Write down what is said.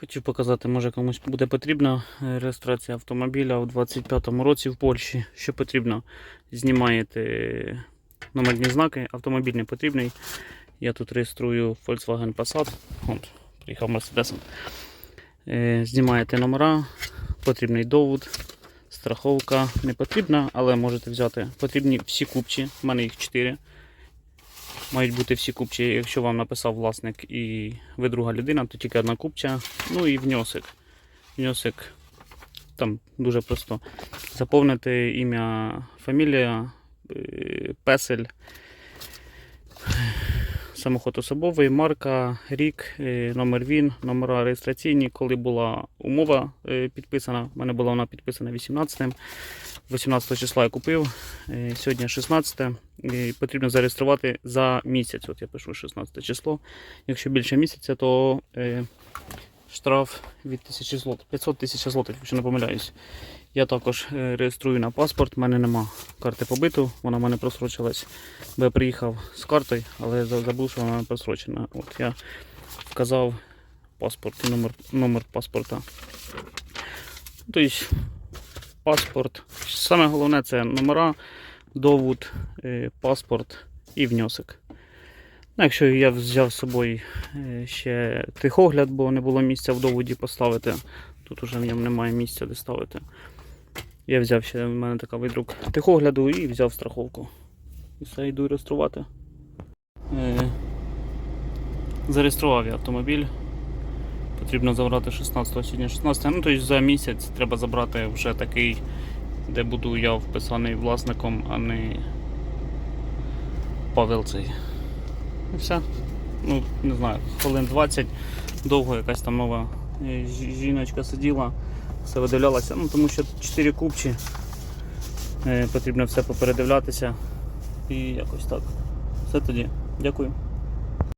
Хотів показати, може комусь буде потрібна е, реєстрація автомобіля у 25-му році в Польщі. Що потрібно? Знімаєте номерні знаки, автомобіль не потрібний. Я тут реєструю Volkswagen Passat. От, приїхав Mercedes. Е, Знімаєте номера, потрібний довод, страховка не потрібна, але можете взяти. Потрібні всі купчі, в мене їх 4. Мають бути всі купчі, якщо вам написав власник і ви друга людина, то тільки одна купча. Ну і внесок. Внесок там дуже просто. Заповнити ім'я, фамілія, е, песель, самоход особовий, марка, рік, е, номер ВІН, номера реєстраційні. Коли була умова е, підписана, в мене була вона підписана 18 18 числа я купив, е, сьогодні 16. І потрібно зареєструвати за місяць. От я пишу 16 число. Якщо більше місяця, то штраф від 1000 злотих, 500 тисяч злотих, якщо не помиляюсь. Я також реєструю на паспорт, в мене нема карти побиту, вона в мене просрочилась. Бо я приїхав з картою, але забув, що вона просрочена. От я вказав паспорт і номер, номер паспорта. Тобто паспорт. Саме головне це номера, довод, е, паспорт і внесок. Ну, якщо я взяв з собою е, ще тихогляд, бо не було місця в доводі поставити, тут уже в ньому немає місця де ставити. Я взяв ще, в мене така видрук тихогляду і взяв страховку. І все, йду реєструвати. Е, Зареєстрував я автомобіль. Потрібно забрати 16 сьогодні 16. Ну, тобто за місяць треба забрати вже такий, де буду я вписаний власником, а не Павел цей. І все. Ну, не знаю, хвилин 20 довго якась там нова е, жіночка сиділа, все видивлялося, Ну, тому що 4 купчі. Е, потрібно все попередивлятися. І якось так. Все тоді. Дякую.